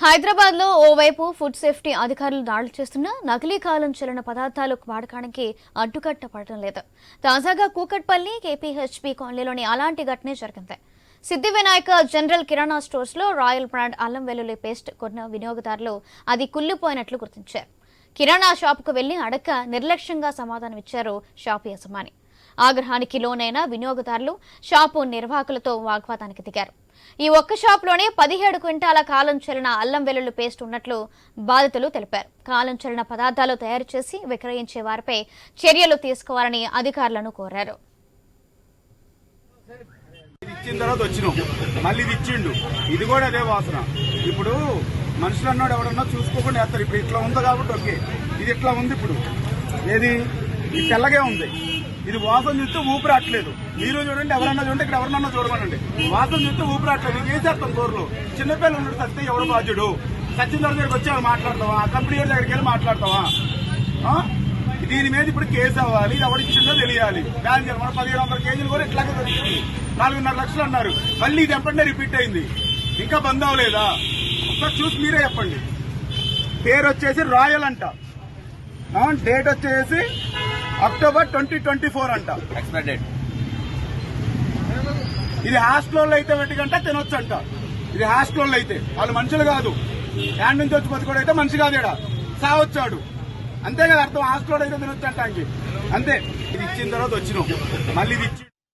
హైదరాబాద్లో ఓవైపు food safety అధికారులు దాడులు చేస్తున్న నకిలీ కాలం చెల్లిన పదార్థాలు వాడకానికి అడ్డుకట్ట పడటం లేదు. తాజాగా కూకట్పల్లి కేపీహెచ్పి కాలనీలోని అలాంటి ఘటనే జరిగింది. సిద్ధి వినాయక జనరల్ కిరాణా స్టోర్స్లో రాయల్ బ్రాండ్ అల్లం వెల్లుల్లి పేస్ట్ కొన్న వినియోగదారులు అది కుళ్ళిపోయినట్లు గుర్తించారు. కిరాణా షాపుకు వెళ్ళి అడక్క నిర్లక్ష్యంగా సమాధానమిచ్చారు షాపు యజమాని. ఆగ్రహానికి లోనైన వినియోగదారులు షాపు నిర్వాహకులతో వాగ్వాదానికి దిగారు. ఈ ఒక్క షాప్లోనే పదిహేడు క్వింటాల కాలం చెల్లిన అల్లం వెల్లుల్లి పేస్ట్ ఉన్నట్లు బాధితులు తెలిపారు. కాలం చెల్లిన పదార్థాలు తయారు చేసి విక్రయించే వారిపై చర్యలు తీసుకోవాలని అధికారులను కోరారు. ఇచ్చిన తర్వాత వచ్చినాం. మళ్ళీ ఇది ఇచ్చిండు. ఇది కూడా అదే వాసన. ఇప్పుడు మనుషులు అన్నాడు ఎవడన్నా చూసుకోకుండా వేస్తారు. ఇప్పుడు ఇట్లా ఉంది కాబట్టి ఓకే. ఇది ఇట్లా ఉంది ఇప్పుడు. ఏది? ఇది తెల్లగే ఉంది. ఇది వాసన చూస్తే ఊపిరాట్లేదు మీరు చూడండి ఎవరన్నా చూడండి ఇక్కడ ఎవరన్నా చూడమనండి. వాసన చూస్తే ఊపిరాట్లేదు ఇది చేస్తాం కూరలు చిన్నపిల్లలు ఉన్నాడు సత్తే ఎవడు బాధ్యుడు? సచిన్ దగ్గర దగ్గరికి వచ్చి మాట్లాడతావా? కంపెనీ దగ్గరికి వెళ్ళి మాట్లాడతావా? దీని మీద ఇప్పుడు కేసు అవ్వాలి. ఇది ఎవరిచ్చిందో తెలియాలి. బ్యాన్ చేయాలి మన పదిహేను వందల కేజీలు కూడా ఇట్లాగే దొరికింది. నాలుగున్నర లక్షలు అన్నారు. మళ్ళీ ఇది ఎప్పటినే రిపీట్ అయింది. ఇంకా బంద్ అవ్వలేదా? ఒకసారి చూసి మీరే చెప్పండి. పేరు వచ్చేసి రాయల్ అంట. డేట్ వచ్చేసి అక్టోబర్ ట్వంటీ ట్వంటీ ఫోర్ అంట. ఎక్స్పైర్ డేట్ ఇది హాస్టల్లో అయితే పెట్టుకంటే తినొచ్చు అంట ఇది హాస్టల్లో అయితే. వాళ్ళు మనుషులు కాదు. హ్యాండ్ నుంచి వచ్చి బతుకోడు అయితే మనిషి కాదు ఇక్కడ సావచ్చాడు. అంతే కదా అర్థం. హాస్టల్లో అయితే తినొచ్చు అంట అంతే. ఇది ఇచ్చిన తర్వాత వచ్చినాం. మళ్ళీ ఇది ఇచ్చి